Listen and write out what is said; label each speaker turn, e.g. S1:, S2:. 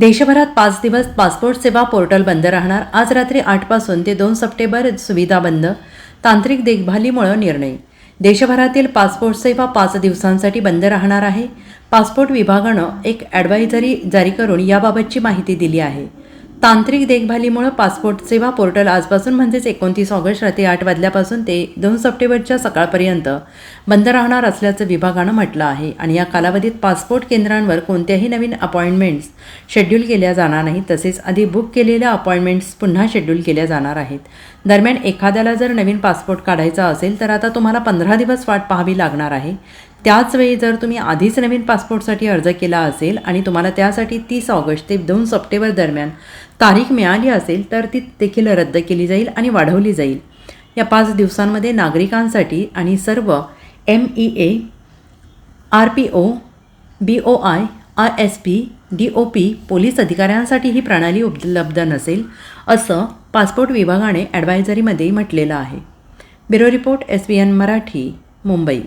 S1: देशभरात पाच दिवस पासपोर्ट सेवा पोर्टल बंद राहणार. आज रात्री आठपासून ते दोन सप्टेंबर सुविधा बंद. तांत्रिक देखभालीमुळं निर्णय. देशभरातील पासपोर्ट सेवा पाच दिवसांसाठी बंद राहणार आहे. पासपोर्ट विभागानं एक ॲडवायझरी जारी करून याबाबतची माहिती दिली आहे. तांत्रिक देखभालीमुळं पासपोर्ट सेवा पोर्टल आजपासून म्हणजेच एकोणतीस ऑगस्ट रात्री आठ वाजल्यापासून ते दोन सप्टेंबरच्या सकाळपर्यंत बंद राहणार असल्याचं विभागानं म्हटलं आहे. आणि या कालावधीत पासपोर्ट केंद्रांवर कोणत्याही नवीन अपॉइंटमेंट्स शेड्यूल केल्या जाणार नाहीत तसेच आधी बुक केलेल्या अपॉइंटमेंट्स पुन्हा शेड्यूल केल्या जाणार आहेत. दरम्यान एखाद्याला जर नवीन पासपोर्ट काढायचा असेल तर आता तुम्हाला पंधरा दिवस वाट पाहावी लागणार आहे. त्याचवेळी जर तुम्ही आधीच नवीन पासपोर्टसाठी अर्ज केला असेल आणि तुम्हाला त्यासाठी तीस ऑगस्ट ते दोन सप्टेंबर दरम्यान तारीख मिळाली असेल तर ती देखील रद्द केली जाईल आणि वाढवली जाईल. या पाच दिवसांमध्ये नागरिकांसाठी आणि सर्व M E A R P O B O I I S P D O P police अधिकाऱ्यांसाठी ही प्रणाली उपलब्ध नसेल असं पासपोर्ट विभागाने ॲडवायझरीमध्ये म्हटलेलं आहे. Bureau report S B N Marathi Mumbai.